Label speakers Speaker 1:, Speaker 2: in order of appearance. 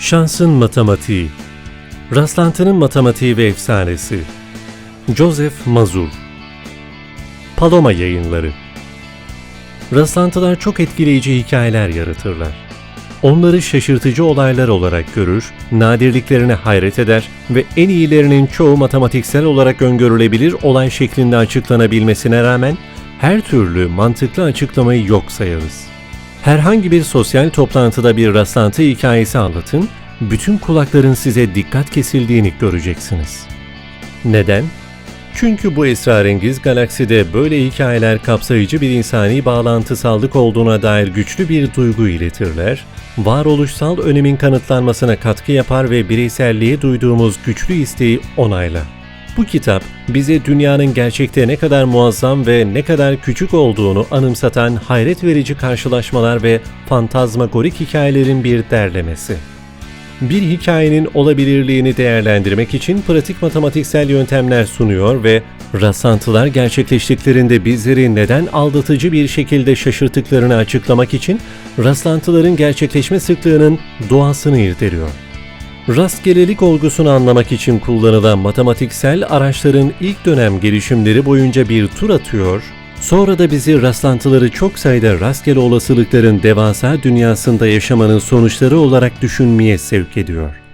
Speaker 1: Şansın Matematiği Rastlantının Matematiği ve Efsanesi Joseph Mazur Paloma Yayınları Rastlantılar çok etkileyici hikayeler yaratırlar. Onları şaşırtıcı olaylar olarak görür, nadirliklerine hayret eder ve en iyilerinin çoğu matematiksel olarak öngörülebilir olay şeklinde açıklanabilmesine rağmen her türlü mantıklı açıklamayı yok sayarız. Herhangi bir sosyal toplantıda bir rastlantı hikayesi anlatın, bütün kulakların size dikkat kesildiğini göreceksiniz. Neden? Çünkü bu esrarengiz galakside böyle hikayeler kapsayıcı bir insani bağlantısallık olduğuna dair güçlü bir duygu iletirler, varoluşsal önemin kanıtlanmasına katkı yapar ve bireyselliğe duyduğumuz güçlü isteği onaylar. Bu kitap bize dünyanın gerçekte ne kadar muazzam ve ne kadar küçük olduğunu anımsatan hayret verici karşılaşmalar ve fantazmagorik hikayelerin bir derlemesi. Bir hikayenin olabilirliğini değerlendirmek için pratik matematiksel yöntemler sunuyor ve rastlantılar gerçekleştiklerinde bizleri neden aldatıcı bir şekilde şaşırttıklarını açıklamak için rastlantıların gerçekleşme sıklığının doğasını irdeliyor. Rastgelelik olgusunu anlamak için kullanılan matematiksel araçların ilk dönem gelişimleri boyunca bir tur atıyor, sonra da bizi rastlantıları çok sayıda rastgele olasılıkların devasa dünyasında yaşamanın sonuçları olarak düşünmeye sevk ediyor.